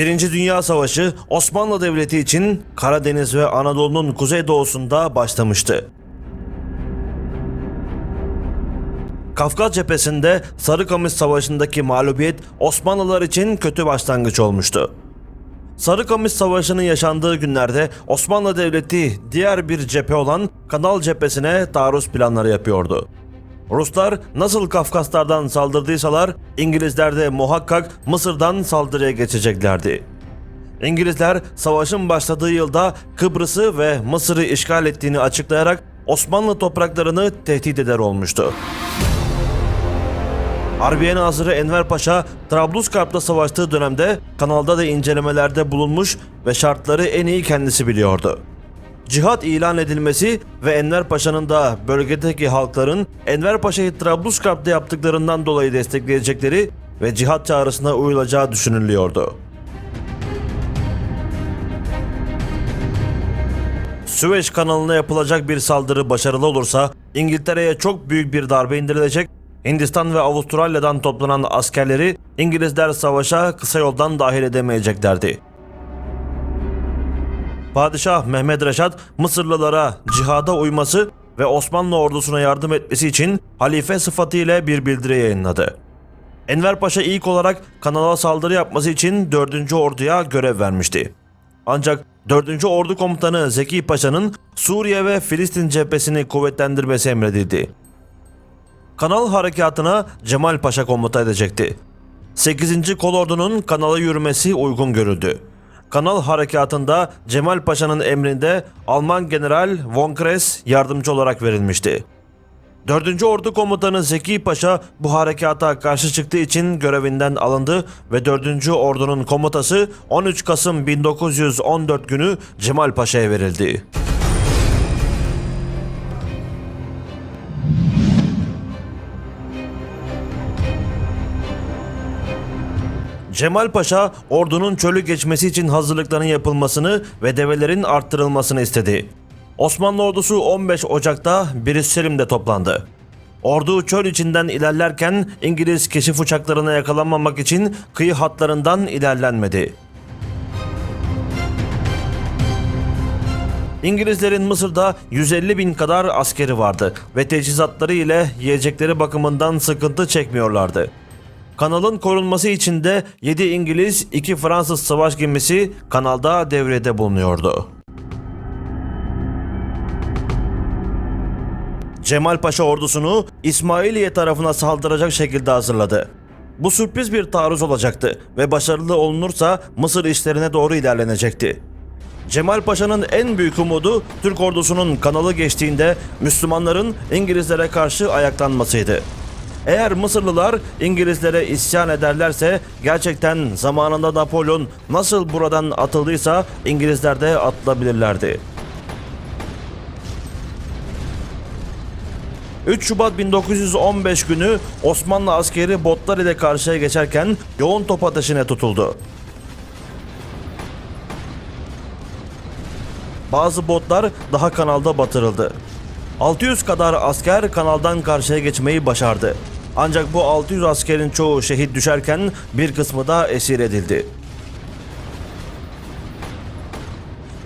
Birinci Dünya Savaşı Osmanlı Devleti için Karadeniz ve Anadolu'nun kuzeydoğusunda başlamıştı. Kafkas cephesinde Sarıkamış Savaşı'ndaki mağlubiyet Osmanlılar için kötü başlangıç olmuştu. Sarıkamış Savaşı'nın yaşandığı günlerde Osmanlı Devleti diğer bir cephe olan Kanal cephesine taarruz planları yapıyordu. Ruslar nasıl Kafkaslardan saldırdıysalar İngilizler de muhakkak Mısır'dan saldırıya geçeceklerdi. İngilizler savaşın başladığı yılda Kıbrıs'ı ve Mısır'ı işgal ettiğini açıklayarak Osmanlı topraklarını tehdit eder olmuştu. Harbiye Nazırı Enver Paşa, Trablusgarp'ta savaştığı dönemde kanalda da incelemelerde bulunmuş ve şartları en iyi kendisi biliyordu. Cihat ilan edilmesi ve Enver Paşa'nın da bölgedeki halkların Enver Paşa'yı Trablusgarp'ta yaptıklarından dolayı destekleyecekleri ve cihat çağrısına uyulacağı düşünülüyordu. Süveyş kanalına yapılacak bir saldırı başarılı olursa İngiltere'ye çok büyük bir darbe indirilecek, Hindistan ve Avustralya'dan toplanan askerleri İngilizler savaşa kısa yoldan dahil edemeyeceklerdi. Padişah Mehmed Reşat Mısırlılara cihada uyması ve Osmanlı ordusuna yardım etmesi için halife sıfatıyla bir bildiri yayınladı. Enver Paşa ilk olarak kanala saldırı yapması için 4. Ordu'ya görev vermişti. Ancak 4. Ordu Komutanı Zeki Paşa'nın Suriye ve Filistin cephesini kuvvetlendirmesi emredildi. Kanal harekatına Cemal Paşa komuta edecekti. 8. Kolordu'nun kanala yürümesi uygun görüldü. Kanal harekatında Cemal Paşa'nın emrinde Alman General von Kress yardımcı olarak verilmişti. 4. Ordu Komutanı Zeki Paşa bu harekata karşı çıktığı için görevinden alındı ve 4. Ordu'nun komutası 13 Kasım 1914 günü Cemal Paşa'ya verildi. Cemal Paşa ordunun çölü geçmesi için hazırlıkların yapılmasını ve develerin arttırılmasını istedi. Osmanlı ordusu 15 Ocak'ta Brüsselim'de toplandı. Ordu çöl içinden ilerlerken İngiliz keşif uçaklarına yakalanmamak için kıyı hatlarından ilerlenmedi. İngilizlerin Mısır'da 150 bin kadar askeri vardı ve teçhizatları ile yiyecekleri bakımından sıkıntı çekmiyorlardı. Kanalın korunması için de 7 İngiliz, 2 Fransız savaş gemisi kanalda devrede bulunuyordu. Cemal Paşa ordusunu İsmailiye tarafına saldıracak şekilde hazırladı. Bu sürpriz bir taarruz olacaktı ve başarılı olunursa Mısır işlerine doğru ilerlenecekti. Cemal Paşa'nın en büyük umudu Türk ordusunun kanalı geçtiğinde Müslümanların İngilizlere karşı ayaklanmasıydı. Eğer Mısırlılar İngilizlere isyan ederlerse gerçekten zamanında Napolyon nasıl buradan atıldıysa İngilizler de atılabilirlerdi. 3 Şubat 1915 günü Osmanlı askeri botlar ile karşıya geçerken yoğun top ateşine tutuldu. Bazı botlar daha kanalda batırıldı. 600 kadar asker kanaldan karşıya geçmeyi başardı. Ancak bu 600 askerin çoğu şehit düşerken bir kısmı da esir edildi.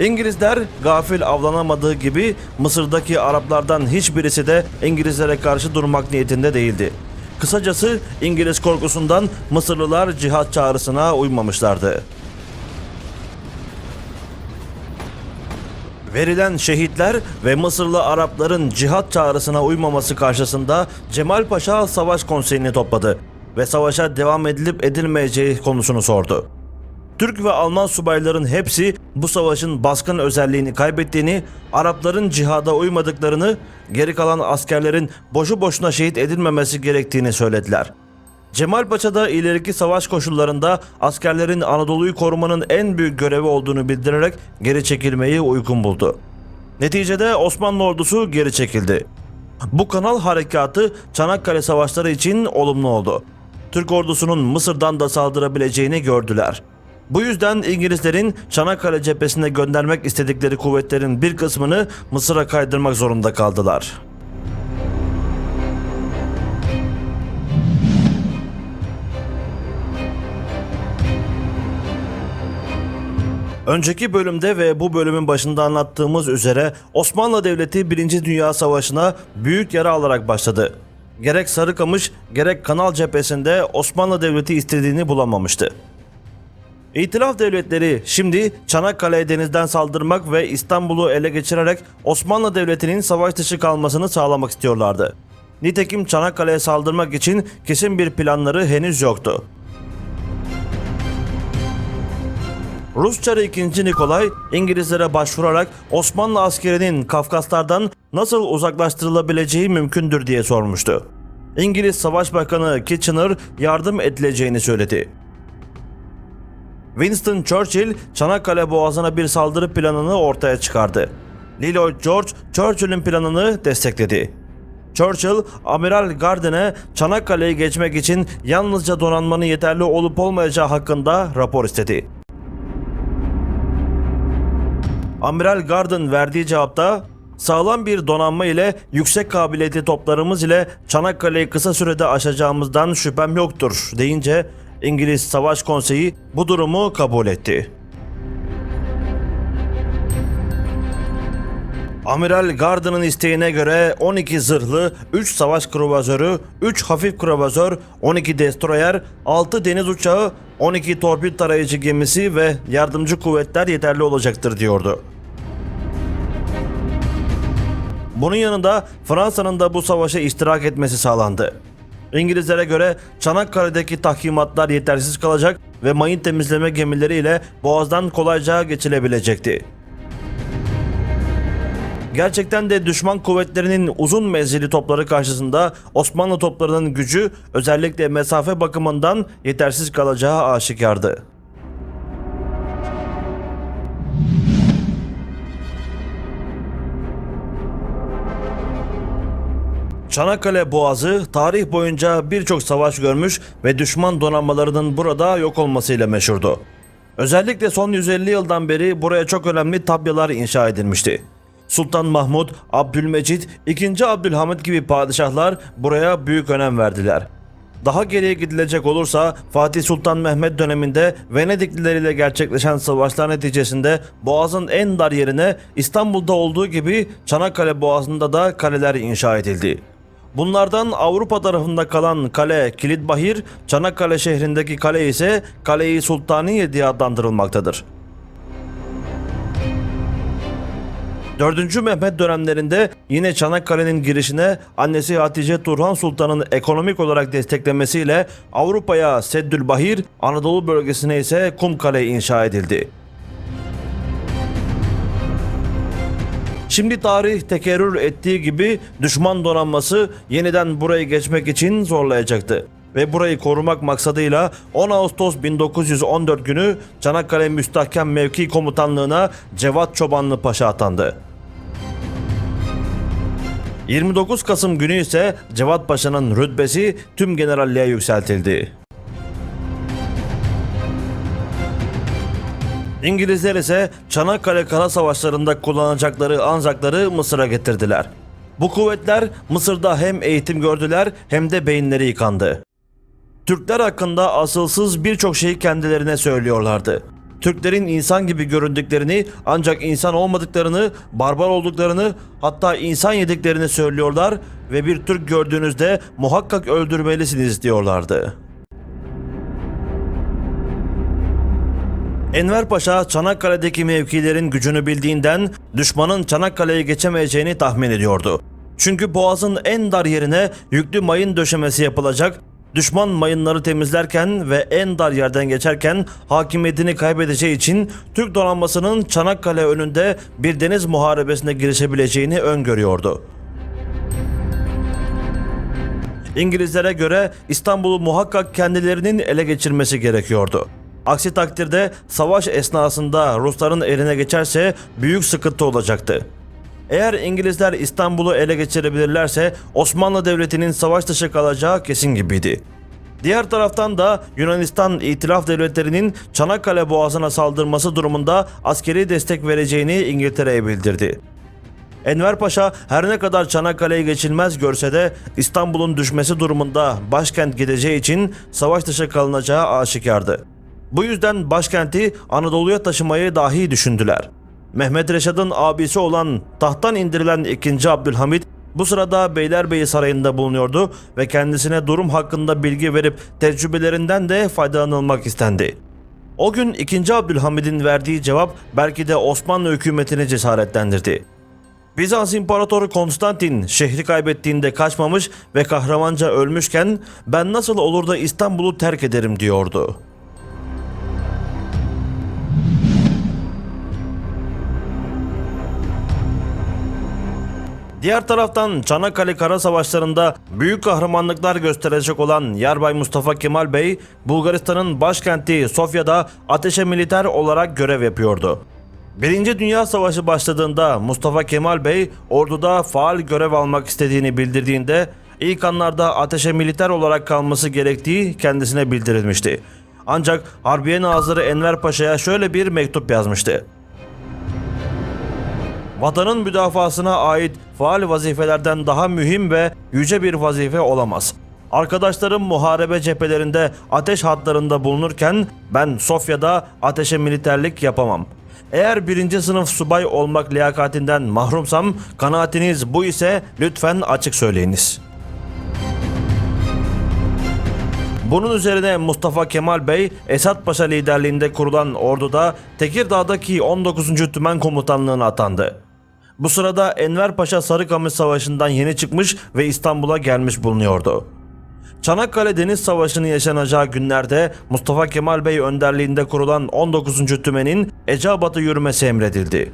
İngilizler gafil avlanamadığı gibi Mısır'daki Araplardan hiçbirisi de İngilizlere karşı durmak niyetinde değildi. Kısacası İngiliz korkusundan Mısırlılar cihat çağrısına uymamışlardı. Verilen şehitler ve Mısırlı Arapların cihat çağrısına uymaması karşısında Cemal Paşa Savaş Konseyi'ni topladı ve savaşa devam edilip edilmeyeceği konusunu sordu. Türk ve Alman subayların hepsi bu savaşın baskın özelliğini kaybettiğini, Arapların cihada uymadıklarını, geri kalan askerlerin boşu boşuna şehit edilmemesi gerektiğini söylediler. Cemal Paşa da ileriki savaş koşullarında askerlerin Anadolu'yu korumanın en büyük görevi olduğunu bildirerek geri çekilmeyi uygun buldu. Neticede Osmanlı ordusu geri çekildi. Bu kanal harekatı Çanakkale savaşları için olumlu oldu. Türk ordusunun Mısır'dan da saldırabileceğini gördüler. Bu yüzden İngilizlerin Çanakkale cephesine göndermek istedikleri kuvvetlerin bir kısmını Mısır'a kaydırmak zorunda kaldılar. Önceki bölümde ve bu bölümün başında anlattığımız üzere Osmanlı Devleti 1. Dünya Savaşı'na büyük yara alarak başladı. Gerek Sarıkamış gerek Kanal cephesinde Osmanlı Devleti istediğini bulamamıştı. İtilaf devletleri şimdi Çanakkale'ye denizden saldırmak ve İstanbul'u ele geçirerek Osmanlı Devleti'nin savaş dışı kalmasını sağlamak istiyorlardı. Nitekim Çanakkale'ye saldırmak için kesin bir planları henüz yoktu. Rus Çarı II. Nikolay İngilizlere başvurarak Osmanlı askerinin Kafkaslardan nasıl uzaklaştırılabileceği mümkündür diye sormuştu. İngiliz Savaş Bakanı Kitchener yardım edileceğini söyledi. Winston Churchill Çanakkale Boğazı'na bir saldırı planını ortaya çıkardı. Lloyd George Churchill'in planını destekledi. Churchill, Amiral Garden'e Çanakkale'yi geçmek için yalnızca donanmanın yeterli olup olmayacağı hakkında rapor istedi. Amiral Garden verdiği cevapta sağlam bir donanma ile yüksek kabiliyetli toplarımız ile Çanakkale'yi kısa sürede aşacağımızdan şüphem yoktur deyince İngiliz Savaş Konseyi bu durumu kabul etti. Amiral Garden'ın isteğine göre 12 zırhlı, 3 savaş kruvazörü, 3 hafif kruvazör, 12 destroyer, 6 deniz uçağı, 12 torpil tarayıcı gemisi ve yardımcı kuvvetler yeterli olacaktır diyordu. Bunun yanında Fransa'nın da bu savaşa iştirak etmesi sağlandı. İngilizlere göre Çanakkale'deki tahkimatlar yetersiz kalacak ve mayın temizleme gemileriyle boğazdan kolayca geçilebilecekti. Gerçekten de düşman kuvvetlerinin uzun menzilli topları karşısında Osmanlı toplarının gücü özellikle mesafe bakımından yetersiz kalacağı aşikardı. Çanakkale Boğazı tarih boyunca birçok savaş görmüş ve düşman donanmalarının burada yok olmasıyla meşhurdu. Özellikle son 150 yıldan beri buraya çok önemli tabyalar inşa edilmişti. Sultan Mahmud, Abdülmecit, II. Abdülhamit gibi padişahlar buraya büyük önem verdiler. Daha geriye gidilecek olursa Fatih Sultan Mehmet döneminde Venedikliler ile gerçekleşen savaşlar neticesinde Boğaz'ın en dar yerine İstanbul'da olduğu gibi Çanakkale Boğazı'nda da kaleler inşa edildi. Bunlardan Avrupa tarafında kalan kale Kilitbahir, Çanakkale şehrindeki kale ise Kale-i Sultaniye diye adlandırılmaktadır. 4. Mehmet dönemlerinde yine Çanakkale'nin girişine annesi Hatice Turhan Sultan'ın ekonomik olarak desteklemesiyle Avrupa'ya Seddülbahir, Anadolu bölgesine ise Kumkale inşa edildi. Şimdi tarih tekerrür ettiği gibi düşman donanması yeniden burayı geçmek için zorlayacaktı. Ve burayı korumak maksadıyla 10 Ağustos 1914 günü Çanakkale Müstahkem Mevki Komutanlığı'na Cevat Çobanlı Paşa atandı. 29 Kasım günü ise Cevat Paşa'nın rütbesi tüm generalliğe yükseltildi. İngilizler ise Çanakkale Kara Savaşları'nda kullanacakları anzakları Mısır'a getirdiler. Bu kuvvetler Mısır'da hem eğitim gördüler hem de beyinleri yıkandı. Türkler hakkında asılsız birçok şeyi kendilerine söylüyorlardı. Türklerin insan gibi göründüklerini ancak insan olmadıklarını, barbar olduklarını hatta insan yediklerini söylüyorlar ve bir Türk gördüğünüzde muhakkak öldürmelisiniz diyorlardı. Enver Paşa Çanakkale'deki mevkilerin gücünü bildiğinden düşmanın Çanakkale'yi geçemeyeceğini tahmin ediyordu. Çünkü boğazın en dar yerine yüklü mayın döşemesi yapılacak, düşman mayınları temizlerken ve en dar yerden geçerken hakimiyetini kaybedeceği için Türk donanmasının Çanakkale önünde bir deniz muharebesine girişebileceğini öngörüyordu. İngilizlere göre İstanbul'u muhakkak kendilerinin ele geçirmesi gerekiyordu. Aksi takdirde savaş esnasında Rusların eline geçerse büyük sıkıntı olacaktı. Eğer İngilizler İstanbul'u ele geçirebilirlerse Osmanlı Devleti'nin savaş dışı kalacağı kesin gibiydi. Diğer taraftan da Yunanistan İtilaf Devletleri'nin Çanakkale Boğazı'na saldırması durumunda askeri destek vereceğini İngiltere'ye bildirdi. Enver Paşa her ne kadar Çanakkale'yi geçilmez görse de İstanbul'un düşmesi durumunda başkent gideceği için savaş dışı kalınacağı aşikardı. Bu yüzden başkenti Anadolu'ya taşımayı dahi düşündüler. Mehmet Reşad'ın abisi olan tahttan indirilen 2. Abdülhamit bu sırada Beylerbeyi Sarayı'nda bulunuyordu ve kendisine durum hakkında bilgi verip tecrübelerinden de faydalanılmak istendi. O gün 2. Abdülhamid'in verdiği cevap belki de Osmanlı hükümetini cesaretlendirdi. Bizans İmparatoru Konstantin şehri kaybettiğinde kaçmamış ve kahramanca ölmüşken ben nasıl olur da İstanbul'u terk ederim diyordu. Diğer taraftan Çanakkale Kara Savaşları'nda büyük kahramanlıklar gösterecek olan Yarbay Mustafa Kemal Bey, Bulgaristan'ın başkenti Sofya'da ateşe militer olarak görev yapıyordu. Birinci Dünya Savaşı başladığında Mustafa Kemal Bey orduda faal görev almak istediğini bildirdiğinde ilk anlarda ateşe militer olarak kalması gerektiği kendisine bildirilmişti. Ancak Harbiye Nazırı Enver Paşa'ya şöyle bir mektup yazmıştı. Vatanın müdafasına ait faal vazifelerden daha mühim ve yüce bir vazife olamaz. Arkadaşlarım muharebe cephelerinde ateş hatlarında bulunurken ben Sofya'da ateşe militerlik yapamam. Eğer birinci sınıf subay olmak liyakatinden mahrumsam kanaatiniz bu ise lütfen açık söyleyiniz.'' Bunun üzerine Mustafa Kemal Bey, Esat Paşa liderliğinde kurulan orduda Tekirdağ'daki 19. Tümen Komutanlığı'na atandı. Bu sırada Enver Paşa Sarıkamış Savaşı'ndan yeni çıkmış ve İstanbul'a gelmiş bulunuyordu. Çanakkale Deniz Savaşı'nın yaşanacağı günlerde Mustafa Kemal Bey önderliğinde kurulan 19. Tümen'in Eceabat'a yürümesi emredildi.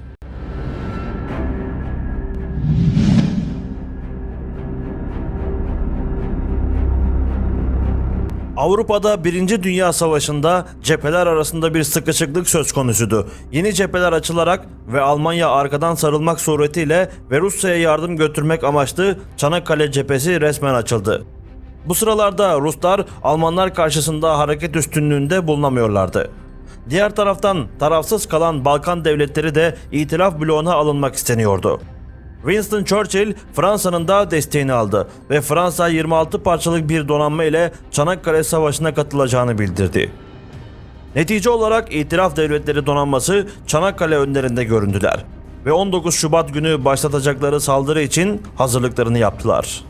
Avrupa'da 1. Dünya Savaşı'nda cepheler arasında bir sıkışıklık söz konusuydu. Yeni cepheler açılarak ve Almanya arkadan sarılmak suretiyle ve Rusya'ya yardım götürmek amaçlı Çanakkale cephesi resmen açıldı. Bu sıralarda Ruslar Almanlar karşısında hareket üstünlüğünde bulunamıyorlardı. Diğer taraftan tarafsız kalan Balkan devletleri de itilaf bloğuna alınmak isteniyordu. Winston Churchill Fransa'nın da desteğini aldı ve Fransa 26 parçalık bir donanma ile Çanakkale Savaşı'na katılacağını bildirdi. Netice olarak İtilaf Devletleri donanması Çanakkale önlerinde göründüler ve 19 Şubat günü başlatacakları saldırı için hazırlıklarını yaptılar.